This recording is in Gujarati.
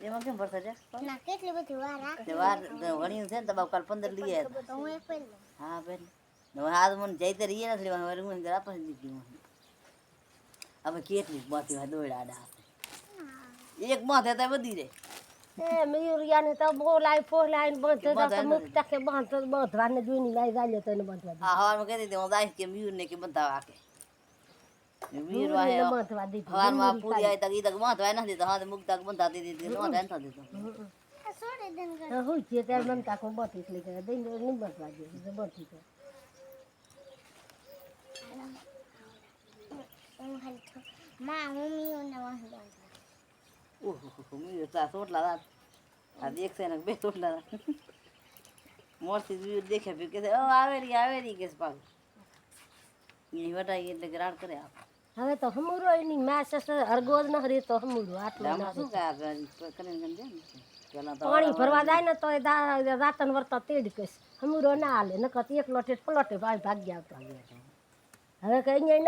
એમાં કેમ ભરતા છે? ના કેટલી બધી વાર રાખે વાર વણ્યું છે ને તો બાપ કાલ પંદર લઈ આવ્યા તો હું એક પહેરી હા બેન હવે હાથ મને જઈ તરી નથી હવે હું આપે દીધી હવે કેટલી બાકી હોય દોડા આડા એક માથે તો બધી રે. મયુરિયાને તો બોલાય ફોલાય ને બંધ. બાંધવા તો મુકતા કે બાંધ બાંધવાને જોઈને લાઈ જાય તો એને બાંધવા કહી દીધી હું દાઈશ કે મીર ને કે બધા વાકે વાહે બાંધવા દીધી. હવામાં પૂરી આવી તક ઈ તક બાંધવાય નથી તો હા મુક્તા બંધા દીધી દીધી બાંધવા નથી દીધો આ છોડી દે ને ઘરે. હા, હું છે ત્યારે મમતા કો બાંધી એટલે કે દઈ નહીં બાંધવા દે એટલે બાંધી દે હું ખાલી થો- માં હું મીઓને વાહી બાંધવા ઓહો મીર તા સોટલા દાંત આ દેખશે ને બે સોટલા દાંત મોરથી મીર દેખે કે ઓ આવે રી આવે રી કે પાક એ વટાઈ એટલે ગ્રાડ કરે આપ. હવે તો હમુરો એની મેસ અરગોજ ન હરી તો હમુરો. આટલું શું પાણી ભરવા જાય ને તો એ રાતન વર્તા તેડ કઈશ. હમુરો ના હાલે નકર એકલો ઠેઠ પલોટે ભાઈ ભાગ્યા આવતા હવે કઈ અહીંયા